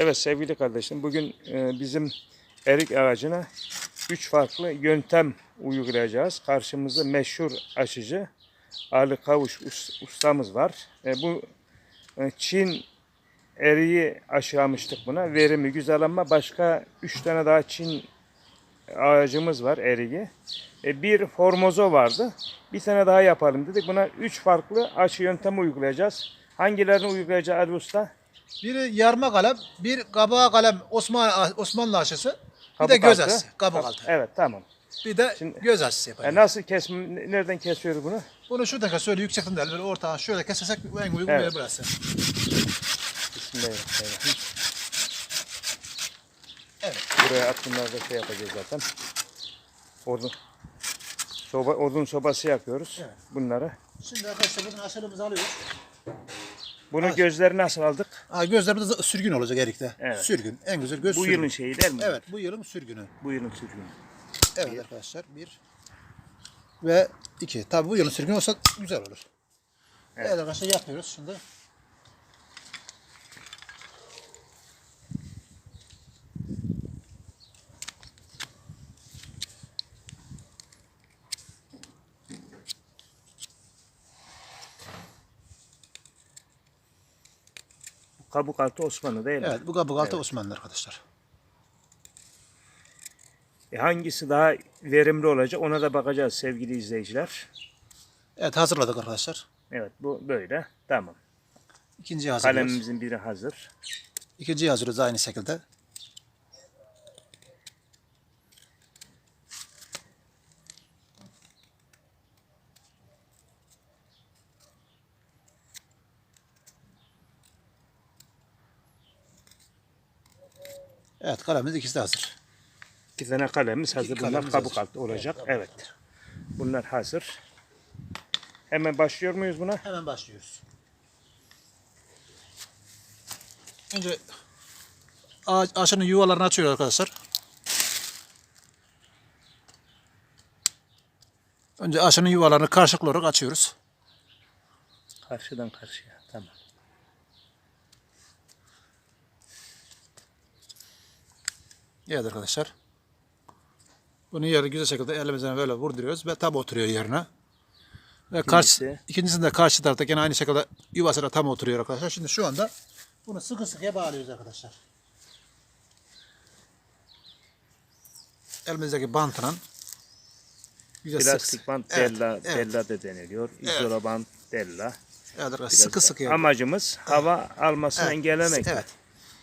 Evet sevgili kardeşim bugün e, bizim erik ağacına üç farklı yöntem uygulayacağız. Karşımızda meşhur aşıcı Ali Kavuş us- ustamız var. E, bu e, Çin eriği aşılamıştık buna. Verimi güzel ama başka üç tane daha Çin ağacımız var eriği. Bir formozo vardı. Bir tane daha yapalım dedik. Buna üç farklı aşı yöntemi uygulayacağız. Hangilerini uygulayacağız Ali Usta? Biri yarma kalem, bir kabağa kalem Osman Osmanlı aşısı, bir Kabuk de göz altı. aşısı, kabuk Kab- altı. Evet tamam. Bir de Şimdi- göz aşısı E, yapalım. nasıl kesme, nereden kesiyoruz bunu? Bunu şuradan kes, şöyle yüksekten değil, böyle ortadan şöyle kesersek en uygun Evet. yeri burası. Bismillahirrahmanirrahim. Evet. Buraya aklımlarda şey yapacağız zaten. Odun, soba, odun sobası yakıyoruz Evet. bunları. Şimdi arkadaşlar bunun aşırımızı alıyoruz. Bunu Evet. gözleri nasıl aldık? Aa, gözlerimiz de sürgün olacak erikte. Evet. Sürgün, en güzel göz Bu sürgün. yılın şeyi değil mi? Evet, bu yılın sürgünü. Bu yılın sürgünü. Evet arkadaşlar, bir ve iki. Tabii bu yılın sürgünü olsa güzel olur. Evet, arkadaşlar yapıyoruz şimdi. Kabuk altı Osmanlı değil mi? Evet, bu kabuk altı Osmanlı arkadaşlar. E, hangisi daha verimli olacak ona da bakacağız sevgili izleyiciler. Evet, hazırladık arkadaşlar. Evet bu böyle. Tamam. İkinciyi hazırlıyoruz. Kalemimizin biri hazır. İkinciyi hazırlıyoruz aynı şekilde. Evet kalemimiz ikisi de hazır. İki tane kalemimiz hazır. İki Bunlar kabuk hazır. altı olacak. Evet, Evet. Bunlar hazır. Hemen başlıyor muyuz buna? Hemen başlıyoruz. Önce ağaç, yuvalarını açıyoruz arkadaşlar. Önce aşının yuvalarını karşılıklı olarak açıyoruz. Karşıdan karşıya. Tamam. Evet arkadaşlar. Bunu yeri güzel şekilde elimizden böyle vurduruyoruz ve tam oturuyor yerine. Ve karşı, İkincisi? ikincisinde de karşı tarafta gene aynı şekilde yuvasına tam oturuyor arkadaşlar. Şimdi şu anda bunu sıkı sıkıya bağlıyoruz arkadaşlar. Elimizdeki bantla güzel sık- Plastik bant Evet, della, evet. della de deniliyor. İzola bant della. Evet arkadaşlar sıkı sıkıya. Amacımız hava almasını Evet, engellemek. Evet.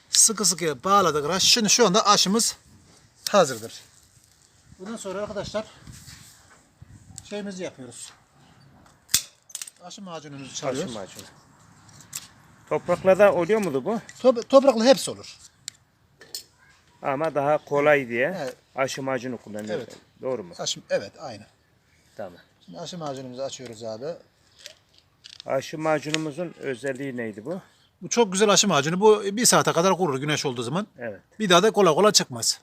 Sıkı sıkıya bağladık arkadaşlar. Şimdi şu anda aşımız hazırdır. Bundan sonra arkadaşlar şeyimizi yapıyoruz. Aşı macunumuzu çalıyoruz. Aşı macunu. Topraklarda oluyor mudu bu? Top, topraklı hepsi olur. Ama daha kolay diye Evet. aşı macunu kullanıyor. Evet. Doğru mu? Aşı, evet aynı. Tamam. Şimdi aşı macunumuzu açıyoruz abi. Aşı macunumuzun özelliği neydi bu? Bu çok güzel aşı macunu. Bu bir saate kadar kurur güneş olduğu zaman. Evet. Bir daha da kolay kolay çıkmaz.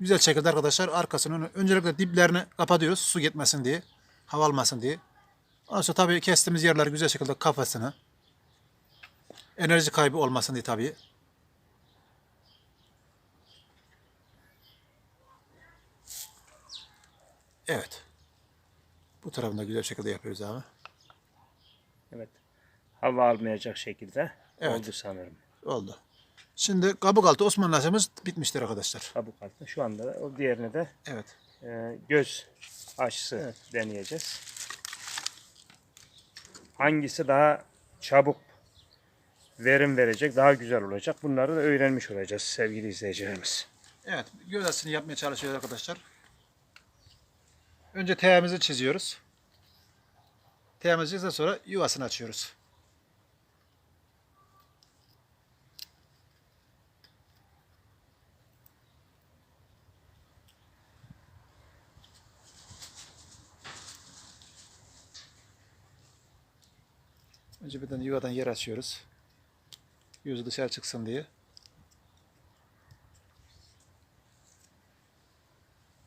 Güzel şekilde arkadaşlar arkasını öncelikle diplerini kapatıyoruz su gitmesin diye. Hava almasın diye. Ondan sonra tabii kestiğimiz yerler güzel şekilde kafasını. Enerji kaybı olmasın diye tabii. Evet. Bu tarafında güzel şekilde yapıyoruz abi. Evet. Hava almayacak şekilde Evet. oldu sanırım. Oldu. Şimdi kabuk altı Osmanlı aşımız bitmiştir arkadaşlar. Kabuk altı. Şu anda da o diğerini de Evet. e, göz aşısı deneyeceğiz. Hangisi daha çabuk verim verecek, daha güzel olacak. Bunları da öğrenmiş olacağız sevgili izleyicilerimiz. Evet, göz aşısını yapmaya çalışıyoruz arkadaşlar. Önce T'mizi çiziyoruz. T'mizi çizdikten sonra yuvasını açıyoruz. Önce birden yuvadan yer açıyoruz. Yüzü dışarı çıksın diye.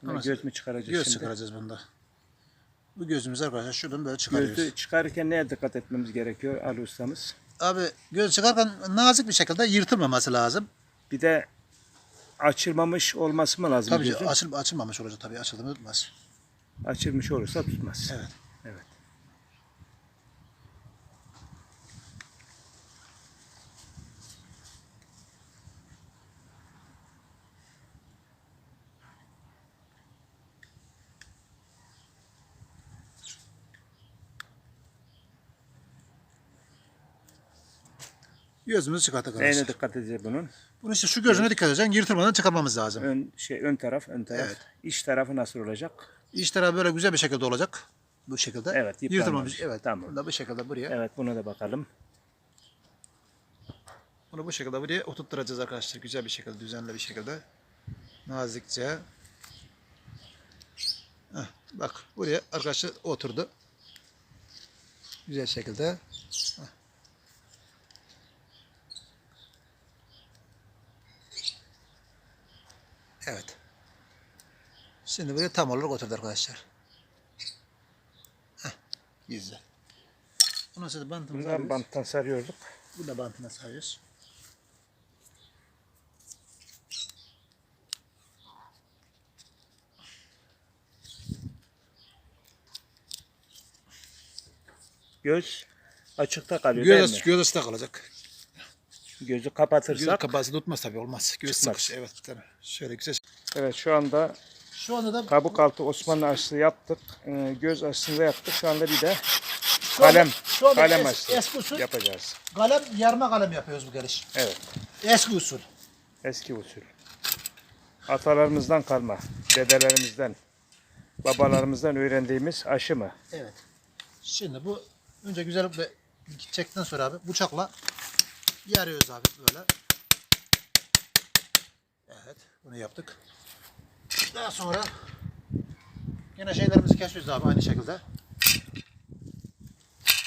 Ama göz mü çıkaracağız Göz şimdi? çıkaracağız bunda. Bu gözümüzü arkadaşlar şuradan böyle çıkarıyoruz. Gözü çıkarırken neye dikkat etmemiz gerekiyor Ali ustamız? Abi göz çıkarken nazik bir şekilde yırtılmaması lazım. Bir de açılmamış olması mı lazım Tabii gözün? açıl, açılmamış olacak tabii. Açıldı mı tutmaz. Açılmış olursa tutmaz. Evet. Evet. Gözümüzü çıkarttık arkadaşlar. Neyine dikkat edeceğiz bunun? Bunu işte şu gözüne dikkat edeceksin. Yırtılmadan çıkarmamız lazım. Ön şey ön taraf, ön taraf. Evet. İç tarafı nasıl olacak? İç taraf böyle güzel bir şekilde olacak. Bu şekilde. Evet. Yırtılmamış. Evet. Tamam. Bunu da bu şekilde buraya. Evet, buna da bakalım. Bunu bu şekilde buraya oturtturacağız arkadaşlar. Güzel bir şekilde, düzenli bir şekilde. Nazikçe. Heh, bak buraya arkadaşlar oturdu. Güzel şekilde. Heh. Evet. Şimdi buraya tam olarak oturdu arkadaşlar. Heh, güzel. Ondan sonra bantımızı Bundan alıyoruz. banttan sarıyorduk. Bu da bantına sarıyoruz. Göz açıkta kalıyor değil Göz, mi? göz ısıda kalacak. Gözü Göz kapatırsak. kapağını tutmaz tabii olmaz. Göz Çıkmaz. sıkış. Evet. Tabii. Şöyle güzel. Evet şu anda Şu anda da kabuk altı Osmanlı aşısı yaptık. Ee, göz aşısını da yaptık. Şu anda bir de Şu anda- kalem, şu anda kalem es- aşısı eski usul- yapacağız. kalem yarma kalem yapıyoruz bu geliş. Evet. Eski usul. Eski usul. Atalarımızdan kalma, dedelerimizden, babalarımızdan öğrendiğimiz aşı mı? Evet. Şimdi bu önce güzel bir çektikten sonra abi bıçakla yarıyoruz abi böyle. Evet. Bunu yaptık. Daha sonra yine şeylerimizi kesiyoruz abi aynı şekilde.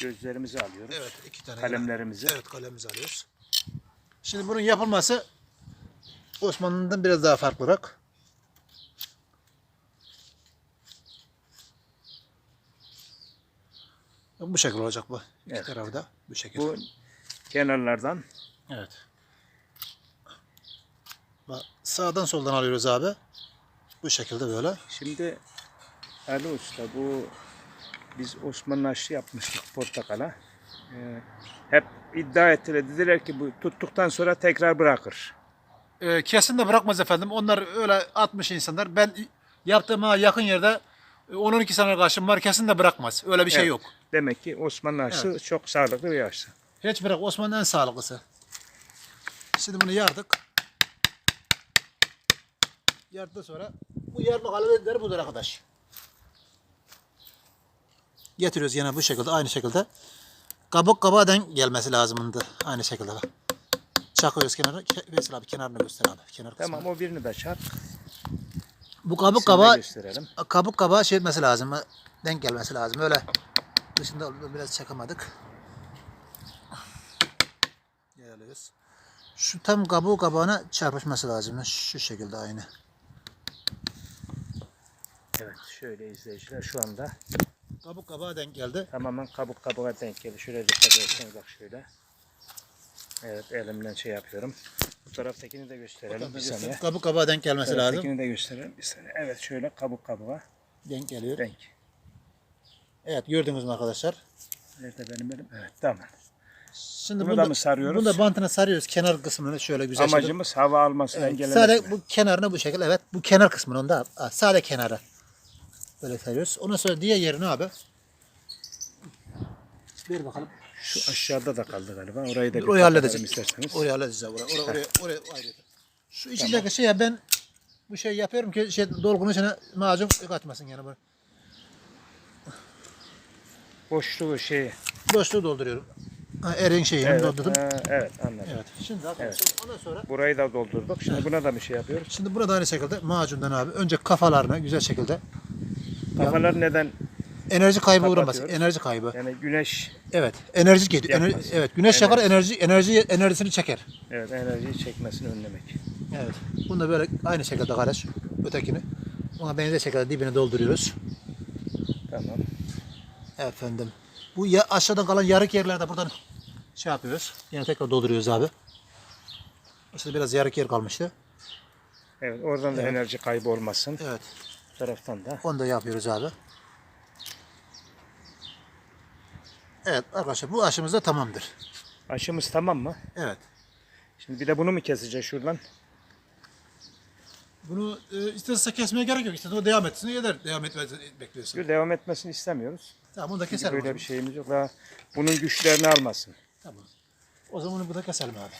Gözlerimizi alıyoruz. Evet. iki tane. Kalemlerimizi. Evet kalemimizi alıyoruz. Şimdi bunun yapılması Osmanlı'dan biraz daha farklı olarak. Bu şekilde olacak bu. İki Evet. tarafı da bu şekilde. Bu kenarlardan Evet. Bak, sağdan soldan alıyoruz abi. Bu şekilde böyle. Şimdi Ali Usta bu biz Osmanlı aşı yapmıştık portakala. Ee, hep iddia ettiler. Dediler ki bu tuttuktan sonra tekrar bırakır. Ee, kesin de bırakmaz efendim. Onlar öyle atmış insanlar. Ben yaptığıma yakın yerde e, 10-12 sene karşım var. Kesin de bırakmaz. Öyle bir şey Evet. yok. Demek ki Osmanlı aşısı çok sağlıklı bir aşı. Hiç bırak. Osman'ın en sağlıklısı. Şimdi bunu yardık. Yardıktan sonra bu yarma kalorileri budur arkadaş. Getiriyoruz yine bu şekilde aynı şekilde. Kabuk kabağa denk gelmesi lazımdı. Aynı şekilde bak. Çakıyoruz kenara. Ke- Veysel abi kenarını göster abi. Kenar kısmını. Tamam o birini de çak. Bu kabuk gösterelim. kabuk kabağa şey etmesi lazım. Denk gelmesi lazım. Öyle dışında biraz çakamadık. Şu tam kabuğu kabağına çarpışması lazım. Şu şekilde aynı. Evet şöyle izleyiciler şu anda Kabuk kabağa denk geldi. tamamen kabuk kabuğa denk geldi. Şöyle dikkat ederseniz bak şöyle. Evet elimden şey yapıyorum. Bu taraftakini de gösterelim bir saniye. Kabuk kabağa denk gelmesi lazım. taraftakini de gösterelim bir saniye. Evet şöyle kabuk kabuğa Denk geliyor. denk. Evet gördünüz mü arkadaşlar? Nerede benim elim? Evet tamam. Şimdi Bunu da mı sarıyoruz? Bunu da bantına sarıyoruz. Kenar kısmını şöyle güzel şekilde. Amacımız hava almasını Evet, engellemek. sadece mi? bu kenarını bu şekilde evet bu kenar kısmını onda sadece kenarı böyle sarıyoruz. Ondan sonra diğer yerini abi ver bakalım. Şu aşağıda da kaldı galiba. Orayı da bir Orayı halledeceğim. isterseniz. Oraya halledeceğiz. Oraya, oraya, oraya, oraya ayrı. Şu içindeki şey ya ben bu şey yapıyorum ki şey dolgunun içine macun katmasın yani böyle. Boşluğu şey. Boşluğu dolduruyorum. Ha, erin şeyini Evet, doldurdum. ha, evet anladım. Evet. Şimdi arkadaşlar ondan sonra Burayı da doldurduk. Şimdi buna da bir şey yapıyoruz. şimdi burada aynı şekilde macundan abi önce kafalarını güzel şekilde Kafalar neden? enerji kaybı uğramasın. Enerji kaybı. Yani güneş Evet. Enerji. Yakmaz. Ener- evet. Güneş yakar enerji enerji enerjisini çeker. evet enerjiyi çekmesini önlemek. Evet. Bunu da böyle aynı şekilde kardeş. Ötekini. Ona benzer şekilde dibini dolduruyoruz. Tamam. Efendim. Bu ya aşağıdan kalan yarık yerlerde buradan şey yapıyoruz. Yine tekrar dolduruyoruz abi. İşte biraz yarık yer kalmıştı. Evet oradan da Evet. enerji kaybı olmasın. Evet. Bu taraftan da. Onu da yapıyoruz abi. Evet arkadaşlar bu aşımız da tamamdır. Aşımız tamam mı? Evet. Şimdi bir de bunu mu keseceğiz şuradan? Bunu e, isterse kesmeye gerek yok. İsterse o devam etsin yeter. Devam etmesini bekliyorsun. Devam etmesini istemiyoruz. Tamam bunu da Çünkü keselim. o böyle zaman. bir şeyimiz yok. Daha bunun güçlerini almasın. Tamam. O zaman bunu burada keselim abi.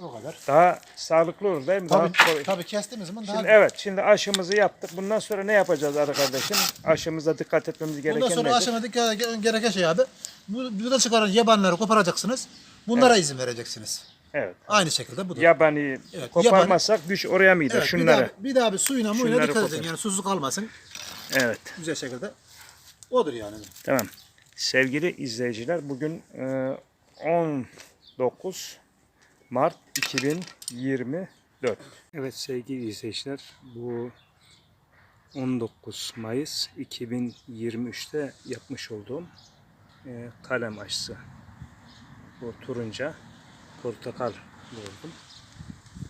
O kadar. Daha sağlıklı olur değil mi? Tabii, Daha tabii kestiğimiz zaman daha Şimdi evet, şimdi aşımızı yaptık. Bundan sonra ne yapacağız arkadaşım? Aşımıza dikkat etmemiz gereken Bundan sonra nedir? aşamada dikkat gereken şey abi. Bu burada çıkaran yabanları koparacaksınız. Bunlara izin vereceksiniz. Evet. Aynı şekilde bu da. Yabani Evet, koparmazsak güç oraya mı gider? Evet, bir Şunları. daha, bir daha bir suyuna muyuna Şunları dikkat edin. kopar. Yani susuzluk almasın. Evet. Güzel şekilde. Odur yani. Tamam. Sevgili izleyiciler bugün e, 19 Mart 2024. Evet sevgili izleyiciler bu 19 Mayıs 2023'te yapmış olduğum e, kalem aşısı. Bu turunca portakal vurdum.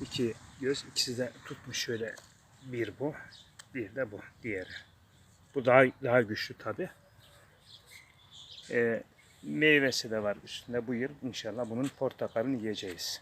İki göz ikisi de tutmuş şöyle bir bu bir de bu diğeri. Bu daha daha güçlü tabi. E, meyvesi de var üstünde bu yıl inşallah bunun portakalını yiyeceğiz.